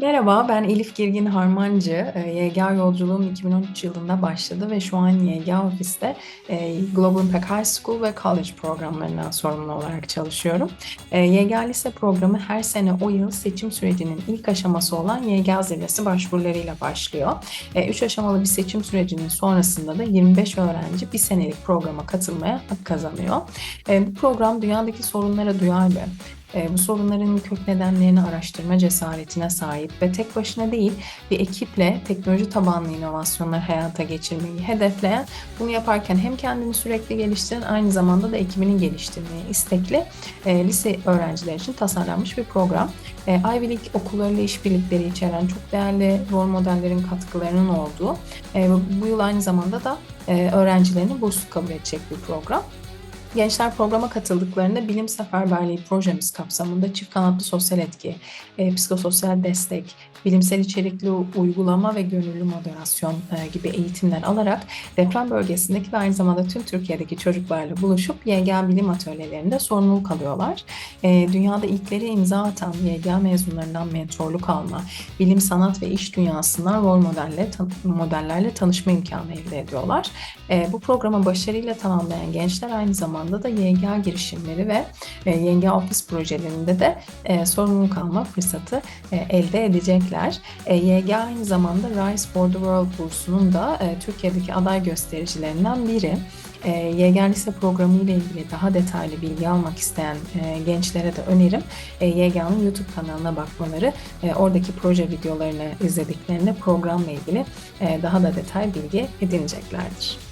Merhaba, ben Elif Girgin Harmancı. Eee, YGA yolculuğum 2013 yılında başladı ve şu an YGA ofiste eee, Global Impact High School ve College programlarından sorumlu olarak çalışıyorum. Eee, YGA Lise programı her sene o yıl seçim sürecinin ilk aşaması olan YGA zirvesi başvurularıyla başlıyor. Eee, Üç aşamalı bir seçim sürecinin sonrasında da 25 öğrenci bir senelik programa katılmaya hak kazanıyor. Bu program dünyadaki sorunlara duyarlı, e, bu sorunların kök nedenlerini araştırma cesaretine sahip ve tek başına değil bir ekiple teknoloji tabanlı inovasyonlar hayata geçirmeyi hedefleyen, bunu yaparken hem kendini sürekli geliştiren aynı zamanda da ekibini geliştirmeyi istekli e, lise öğrenciler için tasarlanmış bir program. E, Ivy League okullarıyla işbirlikleri içeren çok değerli rol modellerin katkılarının olduğu, e, bu yıl aynı zamanda da öğrencilerini burslu kabul edecek bir program. Gençler programa katıldıklarında bilim seferberliği projemiz kapsamında çift kanatlı sosyal etki, e, psikososyal destek, bilimsel içerikli uygulama ve gönüllü moderasyon e, gibi eğitimler alarak deprem bölgesindeki ve aynı zamanda tüm Türkiye'deki çocuklarla buluşup YGA bilim atölyelerinde sorumluluk alıyorlar. E, dünyada ilkleri imza atan YGA mezunlarından mentorluk alma, bilim, sanat ve iş dünyasından rol modelle, tan- modellerle tanışma imkanı elde ediyorlar. E, bu programı başarıyla tamamlayan gençler aynı zamanda da YGA girişimleri ve e, YGA ofis projelerinde de e, sorumluluk alma fırsatı e, elde edecekler. YGA aynı zamanda Rise for the World bursunun da Türkiye'deki aday göstericilerinden biri. E, YGA Lise programı ile ilgili daha detaylı bilgi almak isteyen e, gençlere de önerim e, YGA'nın YouTube kanalına bakmaları, e, oradaki proje videolarını izlediklerinde programla ilgili e, daha da detay bilgi edineceklerdir.